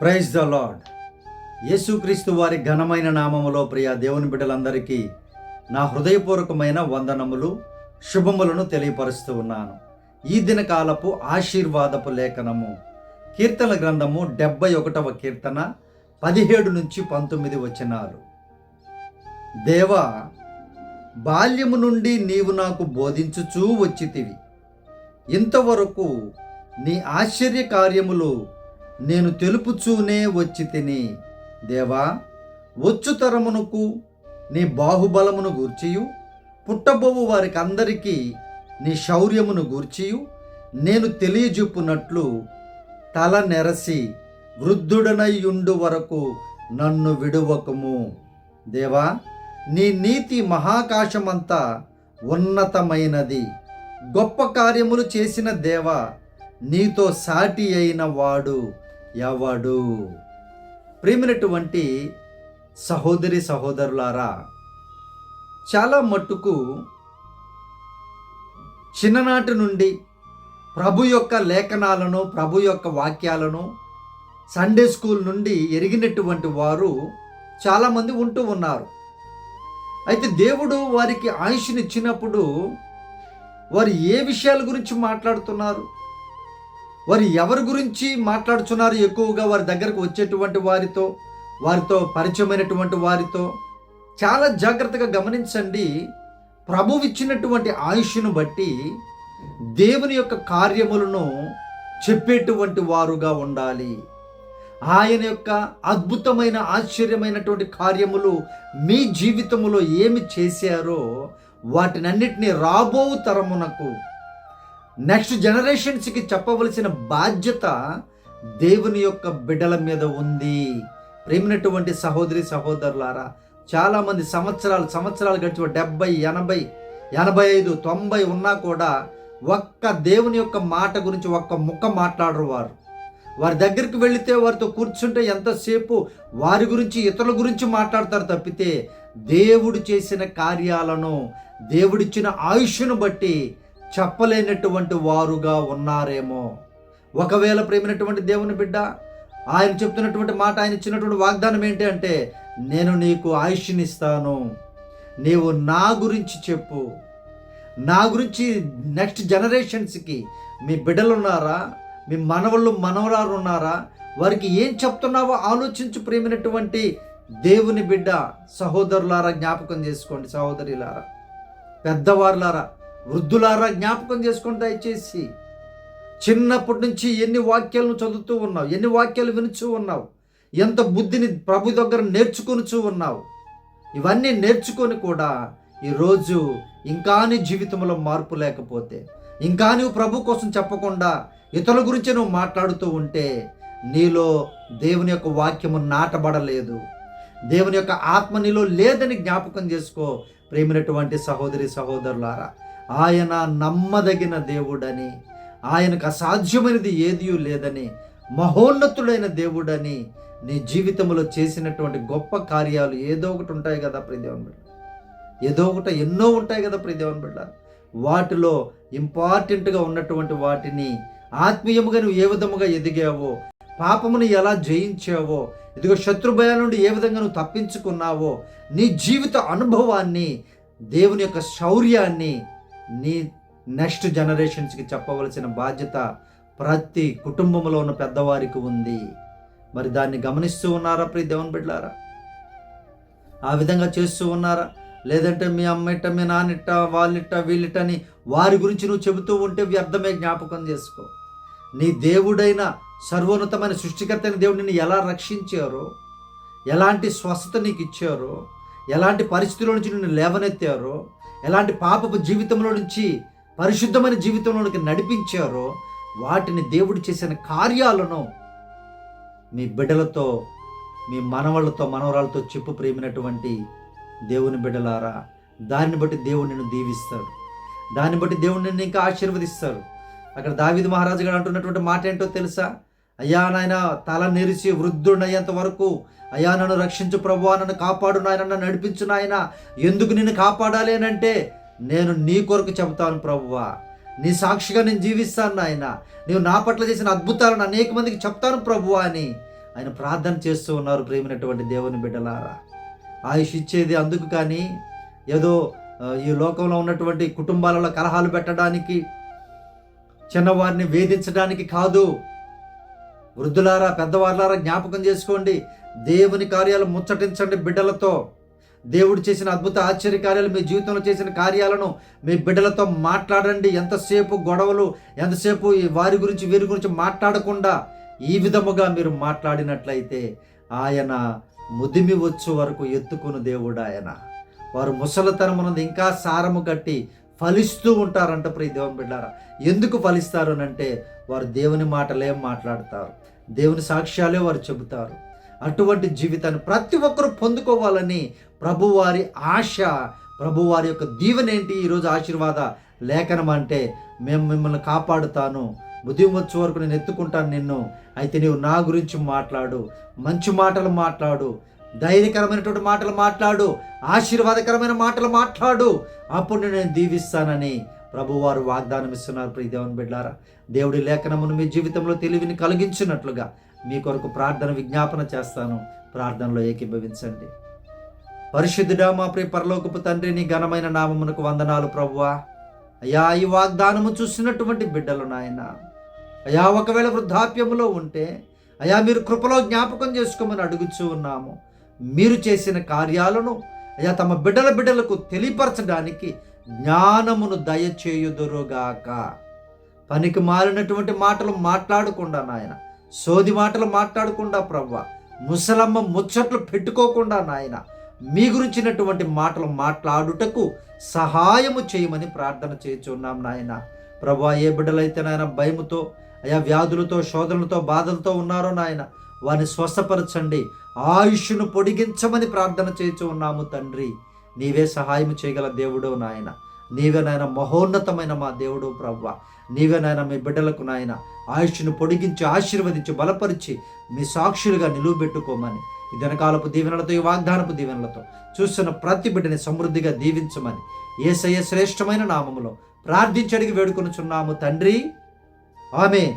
Praise the lord యేసుక్రీస్తు వారి ఘనమైన నామములో ప్రియ దేవుని బిడ్డలందరికీ నా హృదయపూర్వకమైన వందనములు శుభములను తెలియపరుస్తూ ఉన్నాను. ఈ దినకాలపు ఆశీర్వాదపు లేఖనము కీర్తన గ్రంథము డెబ్బై ఒకటవ కీర్తన పదిహేడు నుంచి పంతొమ్మిది వచనాలు. దేవా బాల్యము నుండి నీవు నాకు బోధించుచూ వచ్చితివి. ఇంతవరకు నీ ఆశ్చర్య కార్యములు నేను తెలుపుచూనే వచ్చి తిని దేవా వచ్చు తరమునకు నీ బాహుబలమును గూర్చియు పుట్టబోవు వారికి అందరికీ నీ శౌర్యమును గూర్చియు నేను తెలియజెప్పునట్లు తల నెరసి వృద్ధుడనయ్యుండు వరకు నన్ను విడువకము. దేవా నీ నీతి మహాకాశమంతా ఉన్నతమైనది. గొప్ప కార్యములు చేసిన దేవ నీతో సాటి అయిన వాడు ఎవడు ప్రేమినటువంటి సహోదరి సహోదరులారా చాలా మట్టుకు చిన్ననాటి నుండి ప్రభు యొక్క లేఖనాలను ప్రభు యొక్క వాక్యాలను సండే స్కూల్ నుండి ఎరిగినటువంటి వారు చాలామంది ఉంటూ ఉన్నారు. అయితే దేవుడు వారికి ఆయుష్నిచ్చినప్పుడు వారు ఏ విషయాల గురించి మాట్లాడుతున్నారు? వారు ఎవరి గురించి మాట్లాడుతున్నారు ఎక్కువగా? వారి దగ్గరకు వచ్చేటువంటి వారితో వారితో పరిచయమైనటువంటి వారితో చాలా జాగ్రత్తగా గమనించండి. ప్రభువు ఇచ్చినటువంటి ఆయుష్ను బట్టి దేవుని యొక్క కార్యములను చెప్పేటువంటి వారుగా ఉండాలి. ఆయన యొక్క అద్భుతమైన ఆశ్చర్యమైనటువంటి కార్యములు మీ జీవితంలో ఏమి చేశారో వాటినన్నిటినీ రాబో తరమునకు నెక్స్ట్ జనరేషన్స్కి చెప్పవలసిన బాధ్యత దేవుని యొక్క బిడ్డల మీద ఉంది. ప్రేమినటువంటి సహోదరి సహోదరులారా చాలామంది సంవత్సరాలు సంవత్సరాలు గడిచి డెబ్బై ఎనభై ఎనభై ఐదు తొంభై ఉన్నా కూడా ఒక్క దేవుని యొక్క మాట గురించి ఒక్క ముక్క మాట్లాడరు వారు. వారి దగ్గరికి వెళితే వారితో కూర్చుంటే ఎంతసేపు వారి గురించి ఇతరుల గురించి మాట్లాడతారు తప్పితే దేవుడు చేసిన కార్యాలను దేవుడిచ్చిన ఆయుష్ను బట్టి చెప్పలేనటువంటి వారుగా ఉన్నారేమో. ఒకవేళ ప్రేమినటువంటి దేవుని బిడ్డ ఆయన చెప్తున్నటువంటి మాట ఆయన ఇచ్చినటువంటి వాగ్దానం ఏంటి అంటే నేను నీకు ఆయుష్నిస్తాను. నీవు నా గురించి చెప్పు. నా గురించి నెక్స్ట్ జనరేషన్స్కి మీ బిడ్డలు ఉన్నారా మీ మనవళ్ళు మనవరాలు ఉన్నారా? వారికి ఏం చెప్తున్నావో ఆలోచించి ప్రేమినటువంటి దేవుని బిడ్డ సహోదరులారా జ్ఞాపకం చేసుకోండి సహోదరులారా పెద్దవారులారా. వృద్ధులారా జ్ఞాపకం చేసుకోండి దయచేసి చిన్నప్పటి నుంచి ఎన్ని వాక్యాలను చదువుతూ ఉన్నావు ఎన్ని వాక్యాలు వినుచూ ఉన్నావు ఎంత బుద్ధిని ప్రభు దగ్గర నేర్చుకొనుచూ ఉన్నావు ఇవన్నీ నేర్చుకొని కూడా ఈరోజు ఇంకా నీ జీవితంలో మార్పు లేకపోతే ఇంకా నువ్వు ప్రభు కోసం చెప్పకుండా ఇతరుల గురించి నువ్వు మాట్లాడుతూ ఉంటే నీలో దేవుని యొక్క వాక్యము నాటబడలేదు. దేవుని యొక్క ఆత్మ నీలో లేదని జ్ఞాపకం చేసుకో ప్రేమినటువంటి సహోదరి సహోదరులారా. ఆయన నమ్మదగిన దేవుడని ఆయనకు అసాధ్యమైనది ఏదీ లేదని మహోన్నతుడైన దేవుడని నీ జీవితంలో చేసినటువంటి గొప్ప కార్యాలు ఏదో ఒకటి ఉంటాయి కదా ప్రదేవన్ బిడ్డ ఏదో ఒకటి ఎన్నో ఉంటాయి కదా ప్రదేవన్ బిడ్డ వాటిలో ఇంపార్టెంట్గా ఉన్నటువంటి వాటిని ఆత్మీయముగా నువ్వు ఏ విధముగా ఎదిగావో పాపమును ఎలా జయించావో ఇదిగో శత్రుభయాల నుండి ఏ విధంగా నువ్వు తప్పించుకున్నావో నీ జీవిత అనుభవాన్ని దేవుని యొక్క శౌర్యాన్ని నీ నెక్స్ట్ జనరేషన్స్కి చెప్పవలసిన బాధ్యత ప్రతి కుటుంబంలో ఉన్న పెద్దవారికి ఉంది. మరి దాన్ని గమనిస్తూ ఉన్నారా ప్రీ దేవుని బిడ్డారా ఆ విధంగా చేస్తూ ఉన్నారా? లేదంటే మీ అమ్మిట్ట మీ నాన్నిట్ట వాళ్ళిట్ట వీళ్ళిట్టని వారి గురించి నువ్వు చెబుతూ ఉంటే వ్యర్థమే జ్ఞాపకం చేసుకో. నీ దేవుడైన సర్వోన్నతమైన సృష్టికర్తైన దేవుడు నిన్ను ఎలా రక్షించారో ఎలాంటి స్వస్థత నీకు ఇచ్చారో ఎలాంటి పరిస్థితుల నుంచి నిన్ను లేవనెత్తారో ఎలాంటి పాపపు జీవితంలో నుంచి పరిశుద్ధమైన జీవితంలోకి నడిపించారో వాటిని దేవుడు చేసిన కార్యాలను మీ బిడ్డలతో మీ మనవాళ్ళతో మనవరాలతో చెప్పు ప్రేమినటువంటి దేవుని బిడ్డలారా. దాన్ని బట్టి దేవుడు నిన్ను దీవిస్తాడు. దాన్ని బట్టి దేవుడు నిన్ను ఇంకా ఆశీర్వదిస్తాడు అక్కడ దావిద్ మహారాజు గారు అంటున్నటువంటి మాట ఏంటో తెలుసా? అయ్యా నాయన తల నిరిచి వృద్ధుడయ్యేంత వరకు అయ్యా నన్ను రక్షించు ప్రభు నన్ను కాపాడు నాయన నన్ను నడిపించు నాయన. ఎందుకు నిన్ను కాపాడాలి అని అంటే నేను నీ కొరకు చెబుతాను ప్రభువా. నీ సాక్షిగా నేను జీవిస్తాను నాయన. నీవు నా పట్ల చేసిన అద్భుతాలను అనేక మందికి చెప్తాను ప్రభువా అని ఆయన ప్రార్థన చేస్తూ ఉన్నారు ప్రేమినటువంటి దేవుని బిడ్డలారా. ఆయుష్ ఇచ్చేది అందుకు కానీ ఏదో ఈ లోకంలో ఉన్నటువంటి కుటుంబాలలో కలహాలు పెట్టడానికి చిన్నవారిని వేధించడానికి కాదు వృద్ధులారా పెద్దవారులారా జ్ఞాపకం చేసుకోండి. దేవుని కార్యాలు ముచ్చటించండి బిడ్డలతో. దేవుడు చేసిన అద్భుత ఆశ్చర్య కార్యాలు మీ జీవితంలో చేసిన కార్యాలను మీ బిడ్డలతో మాట్లాడండి. ఎంతసేపు గొడవలు ఎంతసేపు వారి గురించి వీరి గురించి మాట్లాడకుండా ఈ విధముగా మీరు మాట్లాడినట్లయితే ఆయన ముదిమి వచ్చు వరకు ఎత్తుకుని దేవుడు ఆయన. వారు ముసలితనమునందు ఇంకా సారము కట్టి ఫలిస్తూ ఉంటారంట ప్రియ దేవం బిడ్డారా ఎందుకు ఫలిస్తారు అని అంటే వారు దేవుని మాటలే మాట్లాడతారు. దేవుని సాక్ష్యాలే వారు చెబుతారు. అటువంటి జీవితాన్ని ప్రతి ఒక్కరూ పొందుకోవాలని ప్రభువారి ఆశ ప్రభువారి యొక్క దీవెనేంటి ఈరోజు ఆశీర్వాద లేఖనం అంటే మేము మిమ్మల్ని కాపాడుతాను. ఉదయం వచ్చే వరకు నేను ఎత్తుకుంటాను నిన్ను. అయితే నీవు నా గురించి మాట్లాడు. మంచి మాటలు మాట్లాడు. ధైర్యకరమైనటువంటి మాటలు మాట్లాడు. ఆశీర్వాదకరమైన మాటలు మాట్లాడు. అప్పుడు నేను దీవిస్తానని ప్రభువారు వాగ్దానం ఇస్తున్నారు ప్రియ దేవుని బిడ్డారా దేవుడి లేఖనమును మీ జీవితంలో తెలివిని కలిగించినట్లుగా మీ కొరకు ప్రార్థన విజ్ఞాపన చేస్తాను. ప్రార్థనలో ఏకీభవించండి. పరిశుద్ధుడా మా ప్రియ పరలోకపు తండ్రి నీ ఘనమైన నామమునకు వందనాలు ప్రభువా. అయ్యా ఈ వాగ్దానము చూసినటువంటి బిడ్డలు నాయన. అయ్యా ఒకవేళ వృద్ధాప్యములో ఉంటే అయ్యా మీరు కృపలో జ్ఞాపకం చేసుకోమని అడుగుచూ ఉన్నాము. మీరు చేసిన కార్యాలను అయ్యా తమ బిడ్డల బిడ్డలకు తెలియపరచడానికి జ్ఞానమును దయచేయుదురుగాక. పనికి మారినటువంటి మాటలు మాట్లాడకుండా నాయన సోది మాటలు మాట్లాడకుండా ప్రవ్వ ముసలమ్మ ముచ్చట్లు పెట్టుకోకుండా నాయన మీ గురించినటువంటి మాటలు మాట్లాడుటకు సహాయము చేయమని ప్రార్థన చేయుచున్నాం నాయన. ప్రభా ఏ బిడ్డలైతే నాయన భయముతో అయా వ్యాధులతో శోధనలతో బాధలతో ఉన్నారో నాయన వారిని స్వస్థపరచండి ఆయుష్ను పొడిగించమని ప్రార్థన చేయుచు ఉన్నాము తండ్రి. నీవే సహాయం చేయగల దేవుడు నాయన. నీవే నాయన మహోన్నతమైన మా దేవుడు ప్రవ్వ. నీవే నాయన మీ బిడ్డలకు నాయన ఆయుష్ను పొడిగించి ఆశీర్వదించి బలపరిచి మీ సాక్షులుగా నిలువబెట్టుకోమని ఈ దినకాలపు దీవెనలతో ఈ వాగ్దానపు దీవెనలతో చూస్తున్న ప్రతి బిడ్డని సమృద్ధిగా దీవించమని. ఏసయ్య శ్రేష్టమైన నామములో ప్రార్థించడికి వేడుకొనుచున్నాము తండ్రి. ఆమె